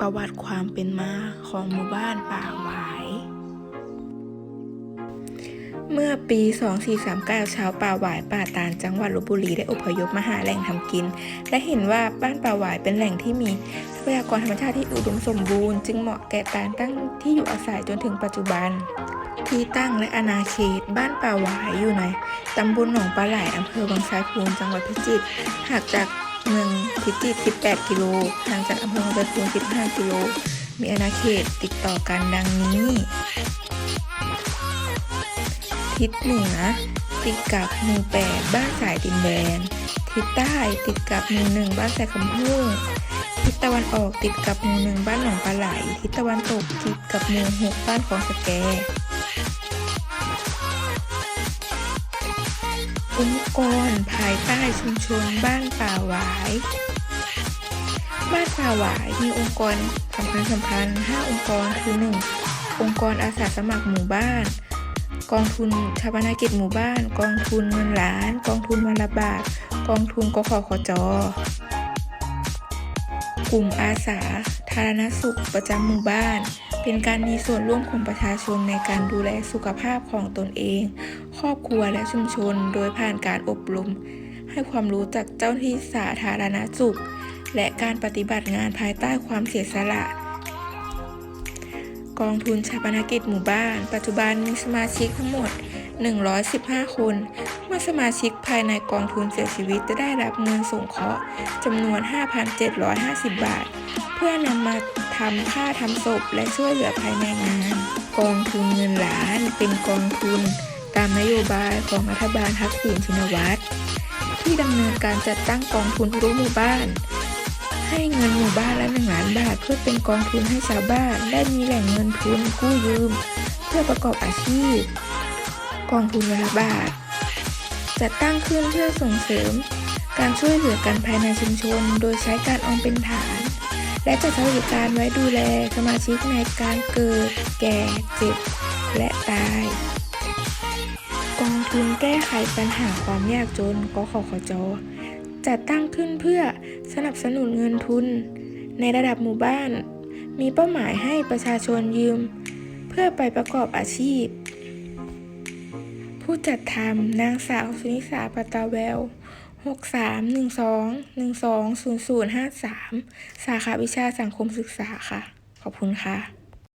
ประวัติความเป็นมาของหมู่บ้านป่าหวาย เมื่อปี 2439 ชาวป่าหวายป่าตาลจังหวัดลบบุรีได้อพยพมาหาแหล่งทำกิน และเห็นว่าบ้านป่าหวายเป็นแหล่งที่มีทรัพยากรธรรมชาติที่อุดมสมบูรณ์ จึงเหมาะแก่การตั้งที่อยู่อาศัยจนถึงปัจจุบันที่ตั้งและอาณาเขตบ้านป่าหวายอยู่ในตำบลหนองปลาไหลอำเภอบางสายพูนจังหวัดพิจิตรหางจาก เมืองพิจิตร 18 กิโล ห่างจากอำเภอบางสายพูน15 กิโล มีอาณาเขตติดต่อกันดังนี้ ทิศเหนือติดกับหมู่แปดบ้านสายดินแดน ทิศใต้ติดกับหมู่หนึ่งบ้านสายคำพุ่งทิศตะวันออกติดกับหมู่หนึ่งบ้านหนองปลาไหล ทิศตะวันตกติดกับหมู่หกบ้านของสแก องค์กรภายใต้ชุมชนบ้านป่าหวาย บ้านป่าหวายมีองค์กรสำคัญสำคัญ5องค์กรคือ 1. องค์กรอาสาสมัครหมู่บ้าน กองทุนชาปนกิจหมู่บ้าน กองทุนเงินล้าน กองทุนวันละบาท กองทุนกขขจกลุ่มอาสาธารณสุขประจำหมู่บ้าน เป็นการมีส่วนร่วมของประชาชนในการดูแลสุขภาพของตนเอง ครอบครัวและชุมชน โดยผ่านการอบรม ให้ความรู้จากเจ้าหน้าที่สาธารณสุข และการปฏิบัติงานภายใต้ความเสียสละ กองทุนชาปนกิจหมู่บ้าน ปัจจุบันมีสมาชิกทั้งหมด 115 คน เมื่อสมาชิกภายในกองทุนเสียชีวิตจะได้รับเงินสงเคราะห์จำนวน 5,750 บาท เพื่อนำมาทำค่าทำศพและช่วยเหลือภายในงาน กองทุนเงินล้านเป็นกองทุน ตามนโยบายของรัฐบาลทักษิณชินวัตรที่ดำเนินการจัดตั้งกองทุนทุกหมู่บ้าน ให้เงินหมู่บ้านละหนึ่งล้านบาท เพื่อเป็นกองทุนให้ชาวบ้านได้มีแหล่งเงินทุนกู้ยืม เพื่อประกอบอาชีพ กองทุนวันละบาท จัดตั้งขึ้นเพื่อส่งเสริม การช่วยเหลือกันภายในชุมชน โดยใช้การออมเป็นฐาน และจัดสวัสดิการไว้ดูแลสมาชิกในการเกิด แก่ เจ็บ และตาย กองทุนแก้ไขปัญหาความยากจนกขขจจัดตั้งขึ้นเพื่อสนับสนุนเงินทุน ในระดับหมู่บ้าน มีเป้าหมายให้ประชาชนยืม เพื่อไปประกอบอาชีพ ผู้จัดทำนางสาวสุนิสาปตาแวว 6312 120053 สาขาวิชาสังคมศึกษาค่ะ ขอบคุณค่ะ